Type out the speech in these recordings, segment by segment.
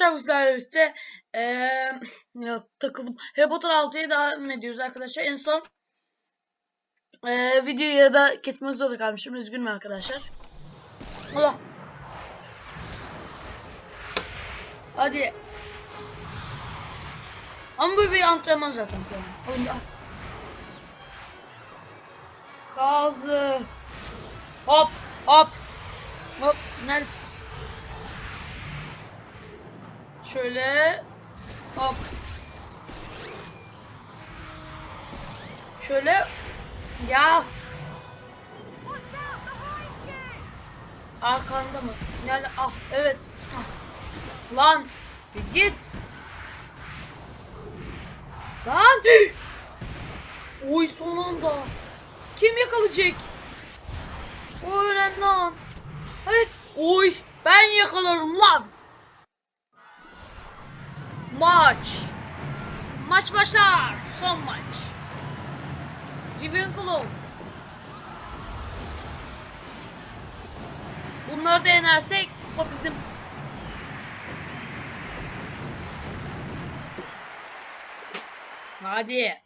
arkadaşlar bizlerle birlikte eee ya, takıldım. Harry Potter 6'ya devam ediyoruz arkadaşlar. En son eee videoyu ya da kesmek zorunda kalmışım. Üzgünüm arkadaşlar. Allah. Hadi. Ama bu bir antrenman zaten şu an. Oyunda. Gazı. Hop hop. Hop. Neredesin? Şöyle hop. Şöyle ya arkanda mı? Nerede? Ah evet. Lan bir git. Lan. Oy son anda. Kim yakalayacak? O önemli lan. Hayır. Oy ben yakalarım lan. Maç. Maç başlar. Son maç. Ravenclaw. Bunları da yenersek o bizim Hadi.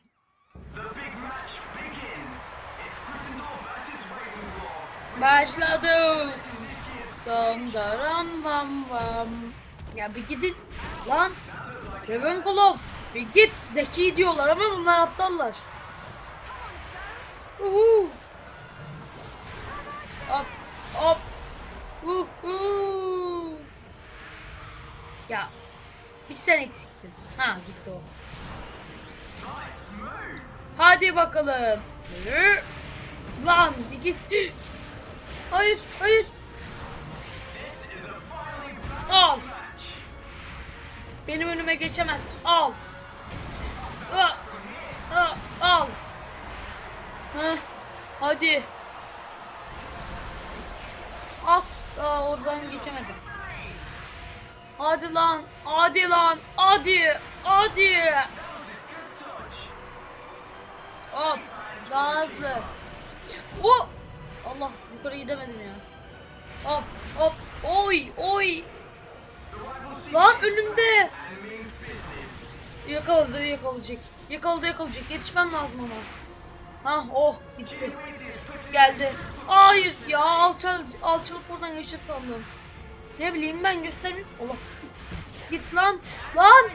Başladı. Dam daram bam bam. Ya bir gidin lan. Ravenclaw. Bir git. Zeki diyorlar ama bunlar aptallar. Uhu. Hop hop. Uhu. Ya bir sen eksiktin. Ha gitti o. Hadi bakalım. Lan bir git. Hayır hayır. Al. Benim önüme geçemez. Al. Ah, ah, Al. Heh. Hadi. At. Aa, oradan geçemedim. Hadi lan. Hadi lan. Hadi. Hadi. Hop. Daha hızlı. Oh. Allah yukarı gidemedim ya. Hop hop. Oy oy. Lan önümde. Yakaladı yakalayacak. Yakaladı yakalayacak. Yetişmem lazım ona. Ha oh gitti. Geldi. Hayır ya alçal alçalıp oradan geçtim sandım. Ne bileyim ben göstermeyeyim. Allah git. Git lan. Lan.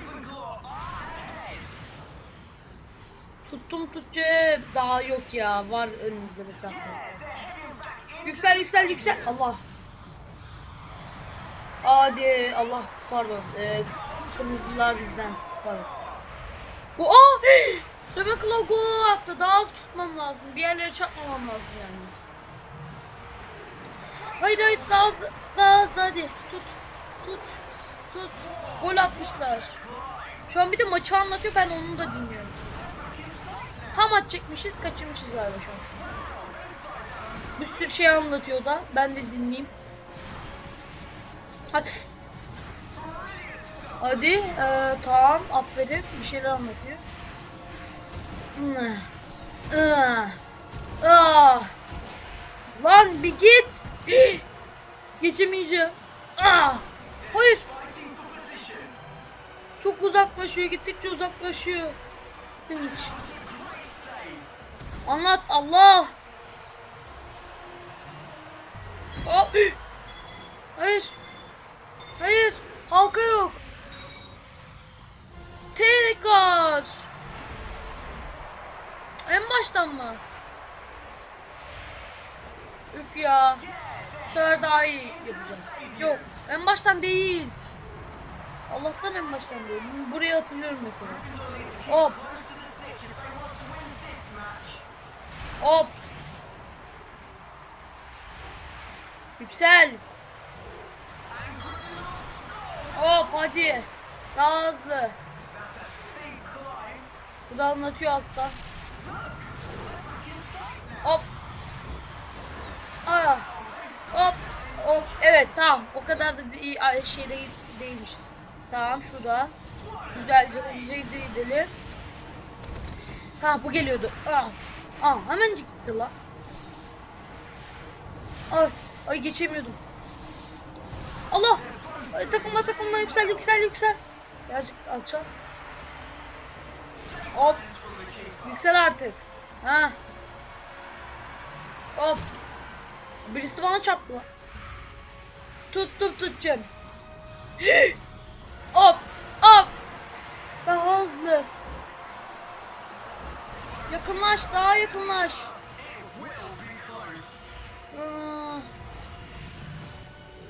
Tuttum tutacağım. Daha yok ya. Var önümüzde mesafe. Yüksel yüksel yüksel. Allah. Hadi Allah pardon. Ee, kırmızılar bizden. Pardon. Bu aa! Ravenclaw gol attı. Daha az tutmam lazım. Bir yerlere çarpmamam lazım yani. Hayır hayır daha hızlı. Daha hızlı hadi. Tut. Tut. Tut. Gol atmışlar. Şu an bir de maçı anlatıyor. Ben onu da dinliyorum. Tam atacakmışız. Kaçırmışız galiba şu an. Bir sürü şey anlatıyor da. Ben de dinleyeyim. Hadi. Hadi. Ee, tamam. Aferin. Bir şeyler anlatıyor. Ah. Ah. Lan bir git. Geçemeyeceğim. Ah. Hayır. Çok uzaklaşıyor. Gittikçe uzaklaşıyor. Save. Anlat Allah. Hop. Hayır. Hayır. Halka yok. Tekrar. En baştan mı? Üf ya. Bu sefer daha iyi yapacağım. Yok. En baştan değil. Allah'tan en baştan değil. Burayı hatırlıyorum mesela. Hop. Close to Hop hadi. Daha hızlı. Bu da anlatıyor alttan. Hop. Ah. Hop. Hop. Evet tamam. O kadar da iyi şey değil, değilmişiz. Tamam şurada. Güzelce hızlıca gidelim. Ha bu geliyordu. Ah. Ah hemen gitti la. Ay, ay geçemiyordum. Allah. Ay, takılma takılma yüksel yüksel yüksel. Birazcık alçal. Hop. Yüksel artık. Ha. Hop. Birisi bana çarptı. lan. Tuttum tutacağım. hop. Hop. Daha hızlı. Yakınlaş daha yakınlaş.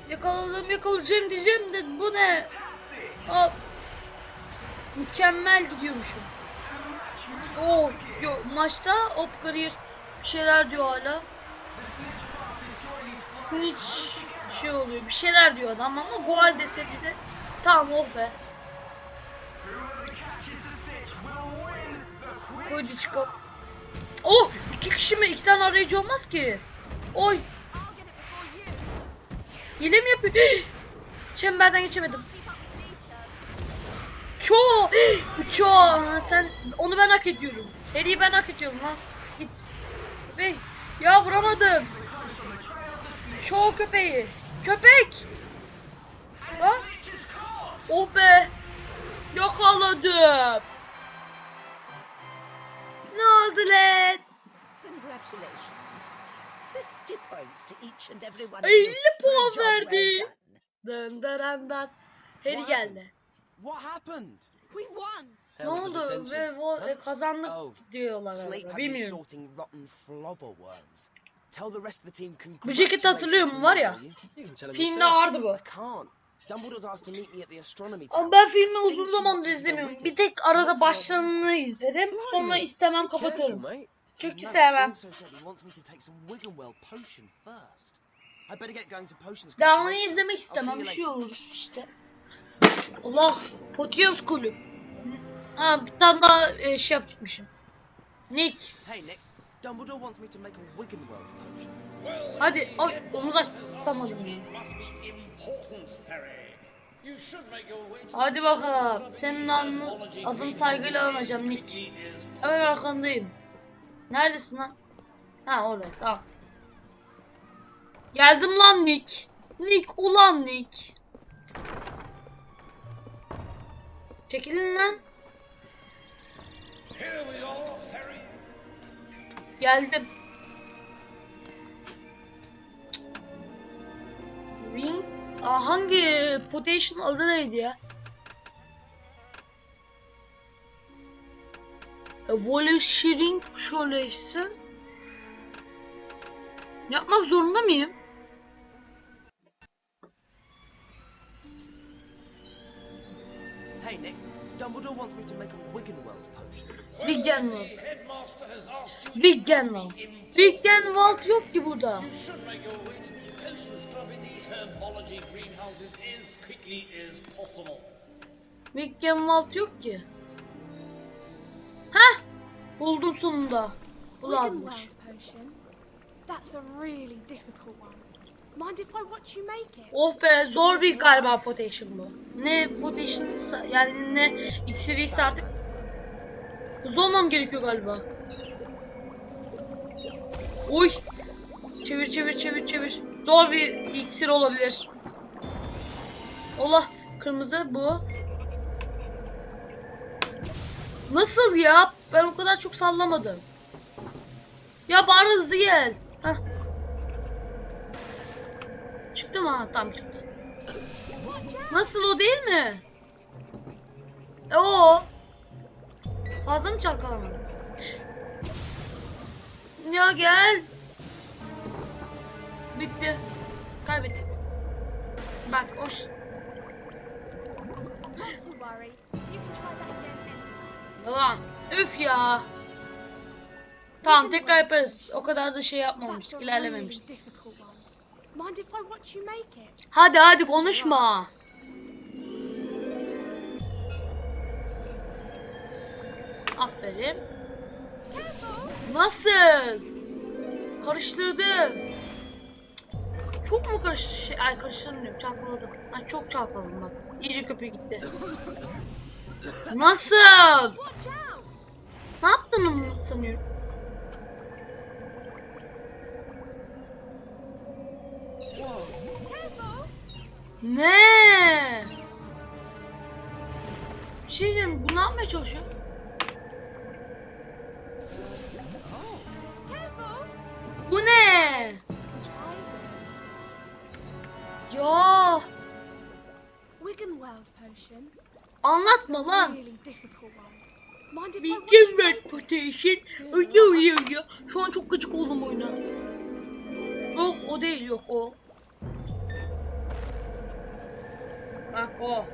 Yakaladım yakalayacağım diyeceğim de bu ne? Hop. Mükemmel gidiyormuşum. Oo, yo, maçta hop kariyer bir şeyler diyor hala. Snitch şey oluyor bir şeyler diyor adam ama gol dese bize tamam oh be. Koydu çıkıp. Oh iki kişi mi iki tane arayıcı olmaz ki. Oy hile mi yapıyor? Çemberden geçemedim. Çoğu. Çoğu. Sen onu ben hak ediyorum. Harry'i ben hak ediyorum lan. Git. Köpek. Ya vuramadım. Çoğu köpeği. Köpek. Lan. Oh be. Yakaladım. Ne oldu lan? Congratulations. 50 points to each and every one of 50 you. for a puan verdi. Dın dın dın. Harry geldi. What happened? We won. Ne oldu ve o e, kazandık Oh, diyorlar me Bilmiyorum. sorting rotten flobber worms. Tell the rest of the team Bu ceketi hatırlıyor musun var ya? Filmde vardı bu. I can't. Dumbledore's asked to meet me at the astronomy Ama ben filmi uzun zamandır izlemiyorum. Bir tek arada başlarını izlerim. Sonra istemem kapatırım. Çünkü sevmem. Devamını izlemek istemem. Bir şey olur işte. Allah. Potions kulü. Ha bir tane daha e, şey yapacakmışım. Nick. Hey Nick, Dumbledore wants me to make a Wiggenweld potion. Hadi. Ay omuz açtamadım ya. Hadi bakalım. Senin adını, adın saygıyla alacağım Nick. Hemen arkandayım. Neredesin lan? Ha orada tamam. Geldim lan Nick. Nick ulan Nick. Çekilin lan. Geldim. Ring. Aa, hangi potation adı neydi ya? Evolutioning Solution. Yapmak zorunda mıyım? Hey Nick, Dumbledore wants me to make a Wiggenweld potion. Wiggenwald. Wiggenwald. Wiggenwald yok ki burada. You should make Buldum sonunda. Bu lazımmış. Wiggenweld potion. That's a really difficult one. Mind if I watch you make it? Oh be zor bir galiba potation bu. Ne potation yani ne iksiri ise artık hızlı olmam gerekiyor galiba. Uy. Çevir çevir çevir çevir. Zor bir iksir olabilir. Allah kırmızı bu. Nasıl ya? Ben o kadar çok sallamadım. Ya bari hızlı gel. Heh. Çıktı mı? Ha, çıktı. Nasıl o değil mi? E o. Fazla mı çalkalamadım? Ya gel. Bitti. Kaybettik. Bak hoş. To worry. You can try that again. Lan üf ya. Tamam tekrar yaparız. O kadar da şey yapmamış, ilerlememiş. Hadi hadi konuşma. Aferin. Nasıl? Karıştırdım. Çok mu karış şey, ay karıştırdım diyorum, çalkaladım. Ay çok çalkaladım bak. İyice köpüğü gitti. Nasıl? Ne yaptın onu sanıyorum? Ne? Bir şey diyeceğim. Bu ne yapmaya çalışıyor? Bu ne? Ya Wiggenweld potion. Anlatma lan. Really difficult one. Mind if I Bir watch kez you ver potation. Uyuyor uyuyor ya. Şu an çok gıcık oldum oyuna. Yok o değil yok o. Bak o.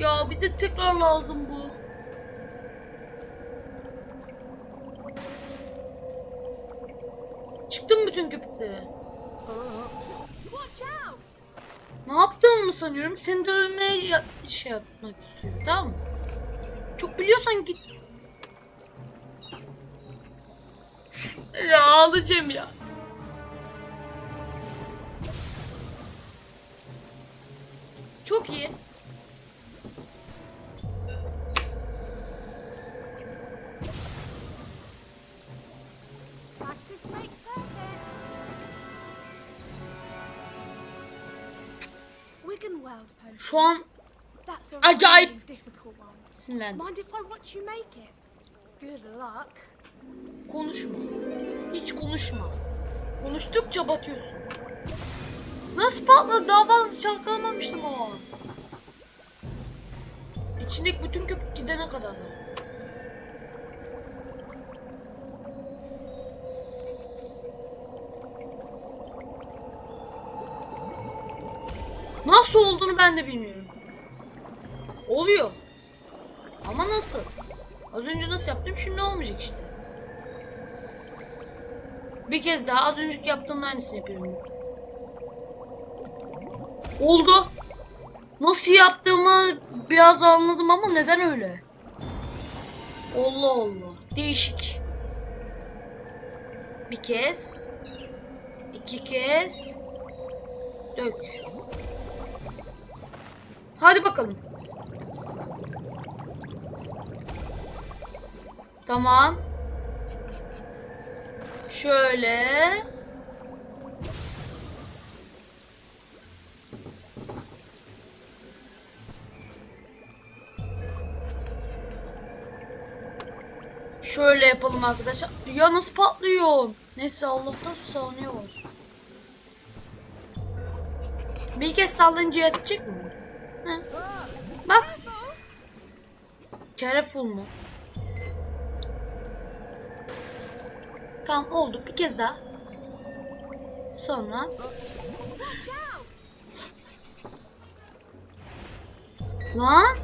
Ya bir de tekrar lazım bu. Çıktı mı bütün köpükleri? Ne yaptığımı mı sanıyorum? Seni dövmeye ya- şey yapmak istiyorum tamam mı? Çok biliyorsan git. ya ağlayacağım ya. Çok iyi. Şu an Acayip. sinirlendim. Mind if I watch you make it? Good luck. Konuşma. Hiç konuşma. Konuştukça batıyorsun. Nasıl patladı? Daha fazla çalkalamamıştım o. İçindeki bütün köpük gidene kadar. Nasıl olduğunu ben de bilmiyorum. Oluyor. Ama nasıl? Az önce nasıl yaptım şimdi olmayacak işte. Bir kez daha az önceki yaptığım aynısını yapıyorum. Oldu. Nasıl yaptığımı biraz anladım ama neden öyle? Allah Allah. Değişik. Bir kez. iki kez. Dök. Hadi bakalım. Tamam. Şöyle. Şöyle yapalım arkadaşlar. Ya nasıl patlıyor? Neyse Allah'tan var. Bir kez sallayınca yatacak mı? Hı. Bak. Careful mu? Tamam oldu. Bir kez daha. Sonra. Lan.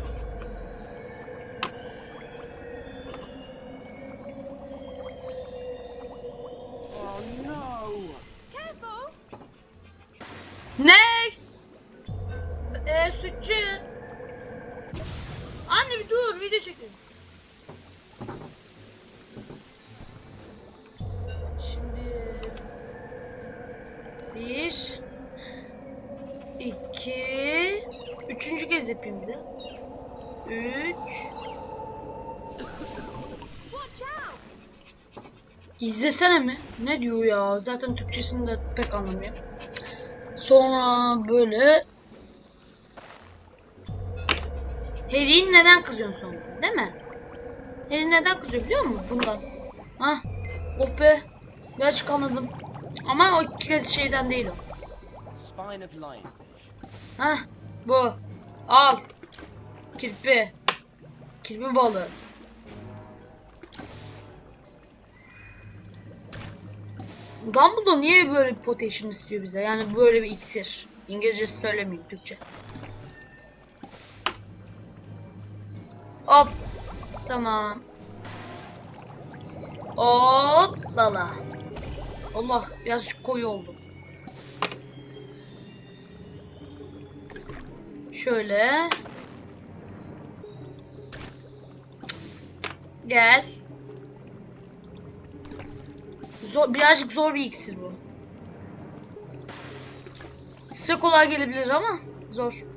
Oh no! Sütçü. Anne bir dur video çekiyorum. Şimdi bir iki üçüncü kez yapayım de. Üç! İzlesene mi? Ne diyor ya? Zaten Türkçesini de pek anlamıyor. Sonra böyle Harry'in neden kızıyorsun sonra? Değil mi? Harry neden kızıyor biliyor musun? Bundan. Hah. Oh be. Birazcık anladım. Ama o kez şeyden değil o. Hah. Bu. Al. Kirpi. Kirpi balığı. Dumbledore niye böyle bir potation istiyor bize? Yani böyle bir iksir. İngilizce söylemeyeyim Türkçe. Hop. Tamam. Hop lala. Allah biraz koyu oldu. Şöyle. Gel. Zor, birazcık zor bir iksir bu. Size kolay gelebilir ama zor.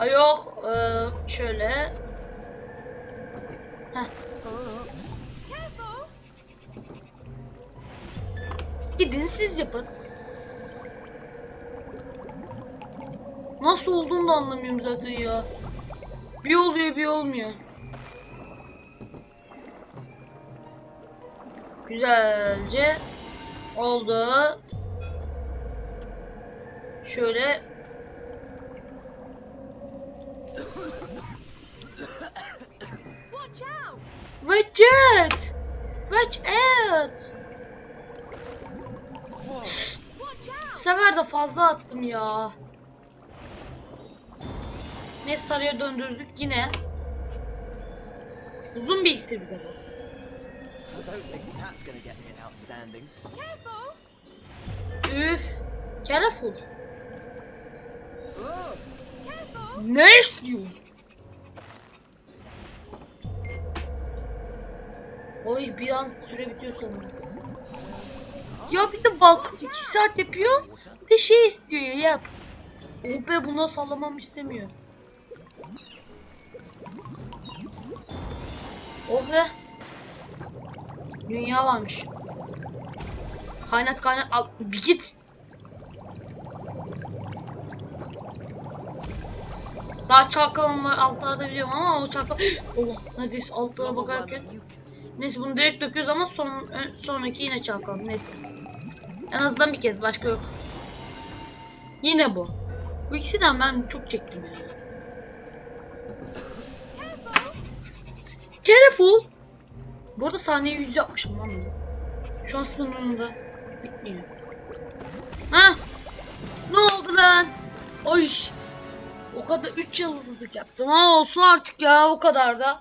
Ay yok. eee, şöyle. Heh. Gidin siz yapın. Nasıl olduğunu da anlamıyorum zaten ya. Bir oluyor bir olmuyor. Güzelce oldu. Şöyle Watch out! Watch out! Bu sefer de fazla attım ya. Ne sarıya döndürdük yine. Uzun bir iksir bir de bu. Üf. Careful. Ne istiyor? Oy bir an süre bitiyor sonunda. Ya bir de bak 2 saat yapıyor. Bir de şey istiyor ya yap. Oh be buna sallamam istemiyor. Oh be. Dünya varmış. Kaynat kaynat al bir git. Daha çalkalım var altlarda biliyorum ama o çalkal... Allah neredeyse altlara bakarken. Neyse bunu direkt döküyoruz ama son, ön- sonraki yine çalkalım neyse. En azından bir kez başka yok. Yine bu. Bu ikisinden ben çok çektim yani. Careful. Bu arada sahneye yüz yapmışım lan bunu. Şu an sınırında. Bitmiyor. Ha? Ne oldu lan? Oy. O kadar 3 yıldızlık yaptım ama olsun artık ya o kadar da.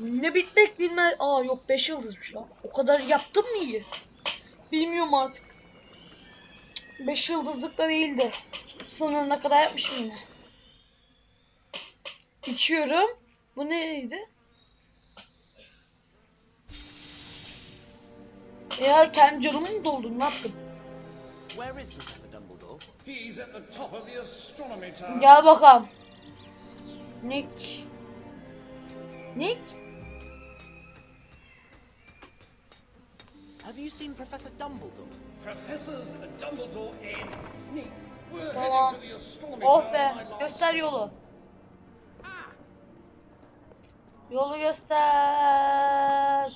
Ne bitmek bilmez. Aa yok 5 yıldızmış lan. O kadar yaptım mı iyi? Bilmiyorum artık. 5 yıldızlık da değildi. Sınırına kadar yapmışım yine. İçiyorum. Bu neydi? Ya kendi canımı mı doldurdum ne yaptım? Where is? He's at the top of the astronomy tower. Gel bakalım. Nick. Nick? Have you seen Professor Dumbledore? Professors Dumbledore and Snape were Tamam. heading to the astronomy Oh tower be. I last Göster yolu. Ah, Yolu göster.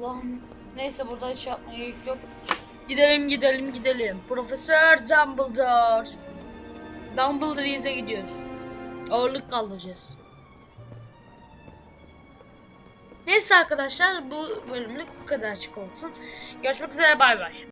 Lan neyse burada hiç yapmaya gerek yok. Gidelim gidelim gidelim. Profesör Dumbledore. Dumbledore izle gidiyoruz. Ağırlık kaldıracağız. Neyse arkadaşlar bu bölümlük bu kadarcık olsun. Görüşmek üzere bay bay.